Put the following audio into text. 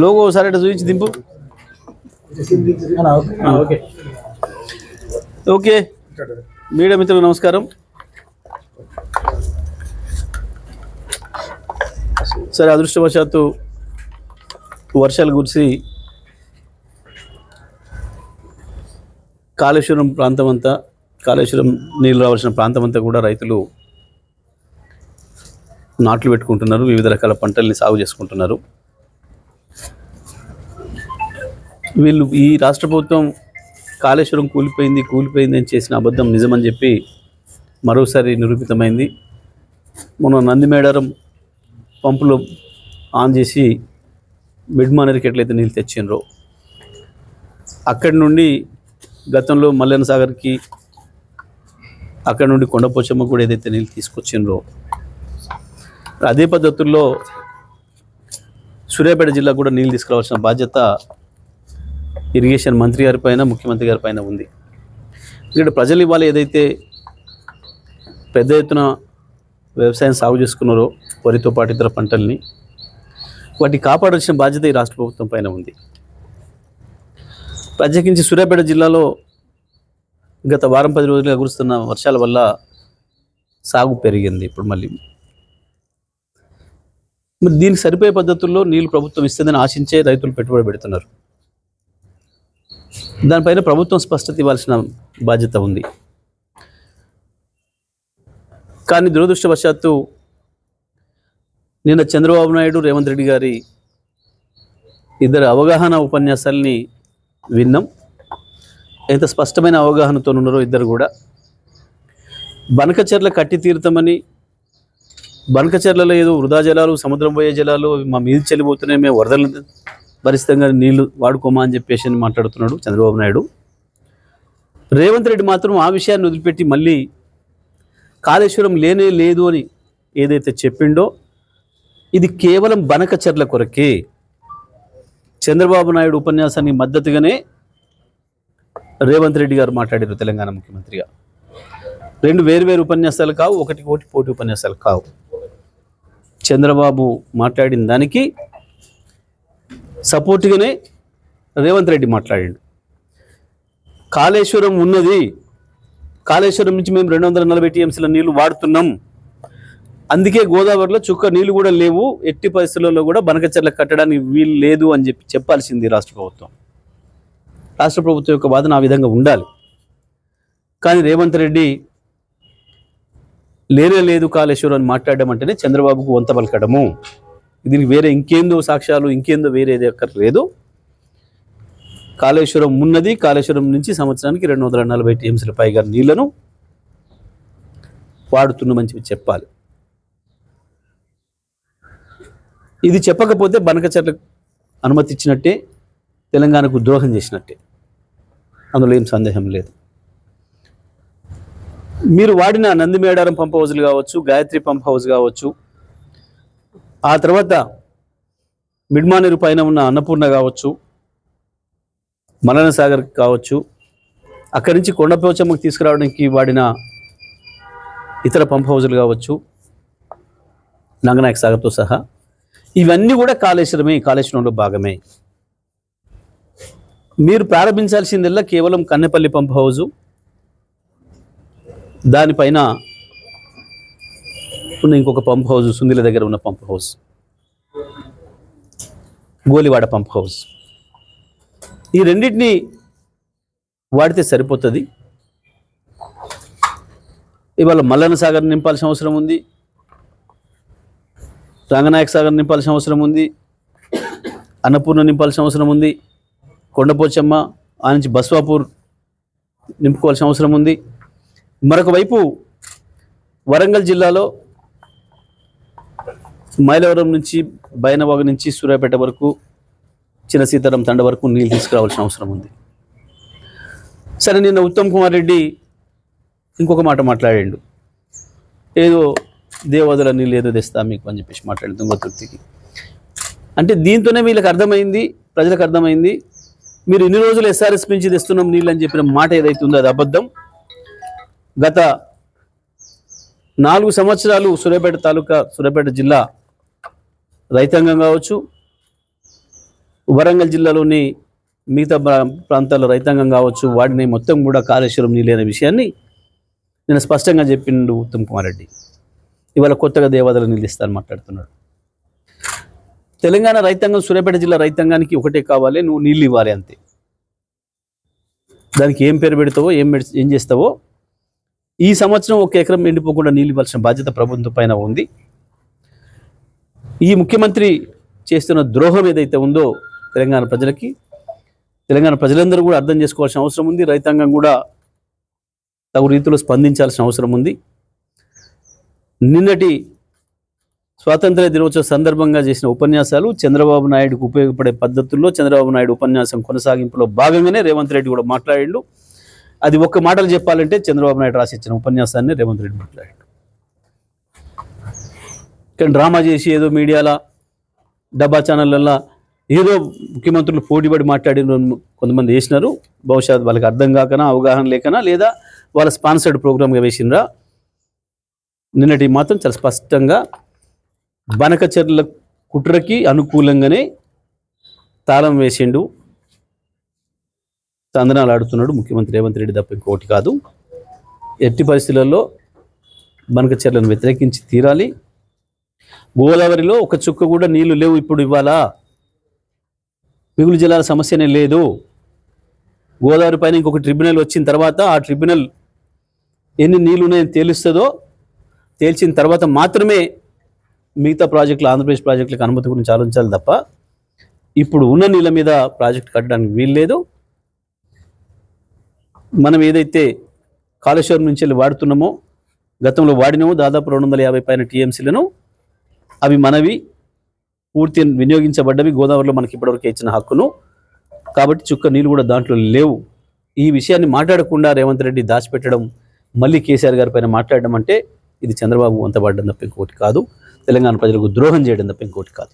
Logo ఒకసారి చూపించి దింపు. ఓకే. మీడియా మిత్రులకు నమస్కారం. సరే అదృష్టవశాత్తు వర్షాలు కురిసి కాళేశ్వరం ప్రాంతం అంతా కాళేశ్వరం నీళ్ళు రావాల్సిన ప్రాంతం అంతా కూడా రైతులు నాట్లు పెట్టుకుంటున్నారు వివిధ రకాల పంటల్ని సాగు చేసుకుంటున్నారు. వీళ్ళు ఈ రాష్ట్ర ప్రభుత్వం కాళేశ్వరం కూలిపోయింది కూలిపోయింది అని చేసిన అబద్ధం నిజమని చెప్పి మరోసారి నిరూపితమైంది. మనం నందిమేడారం పంపులు ఆన్ చేసి మిడ్మానరికి ఎట్లయితే నీళ్ళు తెచ్చిండ్రో. అక్కడి నుండి గతంలో మల్లెన సాగర్కి అక్కడ నుండి కొండపోచమ్మ కూడా ఏదైతే నీళ్ళు తీసుకొచ్చిండ్రో అదే పద్ధతుల్లో సూర్యాపేట జిల్లా కూడా నీళ్ళు తీసుకురావాల్సిన బాధ్యత ఇరిగేషన్ మంత్రి గారి పైన ముఖ్యమంత్రి గారి పైన ఉంది. ఇక్కడ ప్రజలు ఇవాళ ఏదైతే పెద్ద ఎత్తున వ్యవసాయం సాగు చేసుకున్నారో వరితో పాటు ఇతర పంటల్ని వాటిని కాపాడాల్సిన బాధ్యత ఈ రాష్ట్ర ప్రభుత్వం పైన ఉంది. ప్రత్యేకించి సూర్యాపేట జిల్లాలో గత వారం పది రోజులుగా కురుస్తున్న వర్షాల వల్ల సాగు పెరిగింది. ఇప్పుడు మళ్ళీ మరి దీనికి సరిపోయే పద్ధతుల్లో నీళ్ళు ప్రభుత్వం ఇస్తుందని ఆశించే రైతులు పెట్టుబడి పెడుతున్నారు. దానిపైన ప్రభుత్వం స్పష్టత ఇవ్వాల్సిన బాధ్యత ఉంది. కానీ దురదృష్టవశాత్తు నిన్న చంద్రబాబు నాయుడు రేవంత్ రెడ్డి గారి ఇద్దరు అవగాహన ఉపన్యాసాల్ని విన్నాం. ఎంత స్పష్టమైన అవగాహనతో ఉన్నారో ఇద్దరు కూడా. బనకచెర్ల కట్టి తీరుతామని బనకచెర్లలో ఏదో వృధా జలాలు సముద్రం పోయే జలాలు మా మీద చెల్లిపోతున్నాయి మేము వరదలు భరితంగా నీళ్ళు వాడుకోమా అని చెప్పేసి అని మాట్లాడుతున్నాడు చంద్రబాబు నాయుడు. రేవంత్ రెడ్డి మాత్రం ఆ విషయాన్ని వదిలిపెట్టి మళ్ళీ కాళేశ్వరం లేనే లేదు అని ఏదైతే చెప్పిండో ఇది కేవలం బనకచర్ల కొరకే. చంద్రబాబు నాయుడు ఉపన్యాసానికి మద్దతుగానే రేవంత్ రెడ్డి గారు మాట్లాడారు తెలంగాణ ముఖ్యమంత్రిగా. రెండు వేరు వేరు ఉపన్యాసాలు కావు ఒకటి ఒకటి పోటీ ఉపన్యాసాలు కావు. చంద్రబాబు మాట్లాడిన దానికి సపోర్ట్గానే రేవంత్ రెడ్డి మాట్లాడాడు. కాళేశ్వరం ఉన్నది. కాళేశ్వరం నుంచి మేము రెండు వందల నలభై టీఎంసీల నీళ్ళు వాడుతున్నాం. అందుకే గోదావరిలో చుక్క నీళ్ళు కూడా లేవు. ఎట్టి పరిస్థితుల్లో కూడా బనకచెర్ల కట్టడానికి వీలు లేదు అని చెప్పి చెప్పాల్సింది రాష్ట్ర ప్రభుత్వం. రాష్ట్ర ప్రభుత్వం యొక్క వాదన ఆ విధంగా ఉండాలి. కానీ రేవంత్ రెడ్డి లేనే లేదు కాళేశ్వరం అని మాట్లాడడం అంటేనే చంద్రబాబుకు వంత పలకడము. దీనికి వేరే ఇంకేందో సాక్ష్యాలు ఇంకేందో వేరేది అక్కర్లేదు. లేదు కాళేశ్వరం ఉన్నది కాళేశ్వరం నుంచి సంవత్సరానికి రెండు వందల నలభై టీఎంసీల పైగా నీళ్ళను వాడుతున్నామని చెప్పి చెప్పాలి. ఇది చెప్పకపోతే బనకచెట్లకు అనుమతి ఇచ్చినట్టే తెలంగాణకు ద్రోహం చేసినట్టే. అందులో ఏం సందేహం లేదు. మీరు వాడిన నందిమేడారం పంప్ హౌజ్లు కావచ్చు గాయత్రి పంప్ హౌస్ కావచ్చు ఆ తర్వాత మిడ్మానేరు పైన ఉన్న అన్నపూర్ణ కావచ్చు మలన సాగర్ కావచ్చు అక్కడి నుంచి కొండపోచమ్మకు తీసుకురావడానికి వాడిన ఇతర పంప్ హౌజులు కావచ్చు నంగనాయక సాగర్తో సహా. ఇవన్నీ కూడా కాళేశ్వరమే కాళేశ్వరంలో భాగమే. మీరు ప్రారంభించాల్సిందల్లా కేవలం కన్నెపల్లి పంప్ హౌజు దానిపైన ఉన్న ఇంకొక పంప్ హౌస్ సుందిల దగ్గర ఉన్న pump house Golivada pump house ఈ రెండింటిని వాడితే సరిపోతుంది. ఇవాళ మల్లన్న సాగర్ నింపాల్సిన అవసరం ఉంది. రంగనాయక సాగర్ నింపాల్సిన అవసరం ఉంది. అన్నపూర్ణ నింపాల్సిన అవసరం ఉంది. కొండపోచమ్మ ఆ నుంచి బస్వాపూర్ నింపుకోవాల్సిన అవసరం ఉంది. మరొక వైపు వరంగల్ జిల్లాలో మైలవరం నుంచి బైనవాగు నుంచి సూర్యాపేట వరకు చిన్న సీతారాం తండ వరకు నీళ్ళు తీసుకురావాల్సిన అవసరం ఉంది. సరే నిన్న ఉత్తమ్ కుమార్ రెడ్డి ఇంకొక మాట మాట్లాడాడు. ఏదో దేవదల నీళ్ళు ఏదో తెస్తా మీకు అని చెప్పేసి మాట్లాడి తుంగతుర్తికి అంటే దీంతోనే వీళ్ళకి అర్థమైంది ప్రజలకు అర్థమైంది మీరు ఇన్ని రోజులు ఎస్ఆర్ఎస్ నుంచి తెస్తున్నాం నీళ్ళు అని చెప్పిన మాట ఏదైతే ఉందో అది అబద్ధం. గత నాలుగు సంవత్సరాలు సూర్యాపేట తాలూకా సూర్యాపేట జిల్లా రైతాంగం కావచ్చు వరంగల్ జిల్లాలోని మిగతా ప్రా- ప్రాంతాల రైతాంగం కావచ్చు వాటిని మొత్తం కూడా కాళేశ్వరం నీళ్ళైన విషయాన్ని నేను స్పష్టంగా చెప్పిండు ఉత్తమ్ కుమార్ రెడ్డి. ఇవాళ కొత్తగా దేవాదాలు నిలిస్తారని మాట్లాడుతున్నాడు. తెలంగాణ రైతాంగం సూర్యాపేట జిల్లా రైతాంగానికి ఒకటే కావాలి నువ్వు నీళ్ళు ఇవ్వాలి అంతే. దానికి ఏం పేరు పెడతావో ఏం ఏం చేస్తావో ఈ సంవత్సరం ఒక ఎకరం ఎండిపోకుండా నీళ్ళు ఇవ్వాల్సిన బాధ్యత ప్రభుత్వం పైన ఉంది. ఈ ముఖ్యమంత్రి చేస్తున్న ద్రోహం ఏదైతే ఉందో తెలంగాణ ప్రజలకి తెలంగాణ ప్రజలందరూ కూడా అర్థం చేసుకోవాల్సిన అవసరం ఉంది. రైతాంగం కూడా తగు రీతిలో స్పందించాల్సిన అవసరం ఉంది. నిన్నటి స్వాతంత్ర దినోత్సవ సందర్భంగా చేసిన ఉపన్యాసాలు చంద్రబాబు నాయుడుకు ఉపయోగపడే పద్ధతుల్లో చంద్రబాబు నాయుడు ఉపన్యాసం కొనసాగింపులో భాగంగానే రేవంత్ రెడ్డి కూడా మాట్లాడిండు. అది ఒక్క మాటలు చెప్పాలంటే చంద్రబాబు నాయుడు రాసిచ్చిన ఉపన్యాసాన్ని రేవంత్ రెడ్డి మాట్లాడాడు. కానీ డ్రామా చేసి ఏదో మీడియాలో డబ్బా ఛానళ్ళల్లో ఏదో ముఖ్యమంత్రులు పోటీపడి మాట్లాడిన కొంతమంది వేసినారు. బహుశా వాళ్ళకి అర్థం కాకనా అవగాహన లేకనా లేదా వాళ్ళ స్పాన్సర్డ్ ప్రోగ్రామ్గా వేసినరా నిన్నటి మాత్రం చాలా స్పష్టంగా బనకచర్ల కుట్రకి అనుకూలంగానే తాళం వేసిండు. తందనాలు ఆడుతున్నాడు ముఖ్యమంత్రి రేవంత్ రెడ్డి తప్ప ఇంకోటి కాదు. ఎట్టి పరిస్థితులలో బనకచర్లను వ్యతిరేకించి తీరాలి. గోదావరిలో ఒక చుక్క కూడా నీళ్ళు లేవు ఇప్పుడు ఇవ్వాలా మిగులు జలాల సమస్యనే లేదు. గోదావరి పైన ఇంకొక ట్రిబ్యునల్ వచ్చిన తర్వాత ఆ ట్రిబ్యునల్ ఎన్ని నీళ్ళు ఉన్నాయని తేలుస్తుందో తేల్చిన తర్వాత మాత్రమే మిగతా ప్రాజెక్టులు ఆంధ్రప్రదేశ్ ప్రాజెక్టులకు అనుమతి గురించి ఆలోచించాలి తప్ప ఇప్పుడు ఉన్న నీళ్ళ మీద ప్రాజెక్ట్ కట్టడానికి వీల్లేదు. మనం ఏదైతే కాళేశ్వరం నుంచి వెళ్ళి వాడుతున్నామో గతంలో వాడినామో దాదాపు రెండు వందల యాభై పైన టీఎంసీలను అవి మనవి పూర్తి వినియోగించబడ్డవి గోదావరిలో మనకి ఇప్పటివరకు ఇచ్చిన హక్కును. కాబట్టి చుక్క నీళ్ళు కూడా దాంట్లో లేవు. ఈ విషయాన్ని మాట్లాడకుండా రేవంత్ రెడ్డి దాచిపెట్టడం మళ్ళీ కేసీఆర్ గారి పైన మాట్లాడడం అంటే ఇది చంద్రబాబు వంతబడ్డం తప్ప ఇంకోటి కాదు. తెలంగాణ ప్రజలకు ద్రోహం చేయడం తప్ప ఇంకోటి కాదు.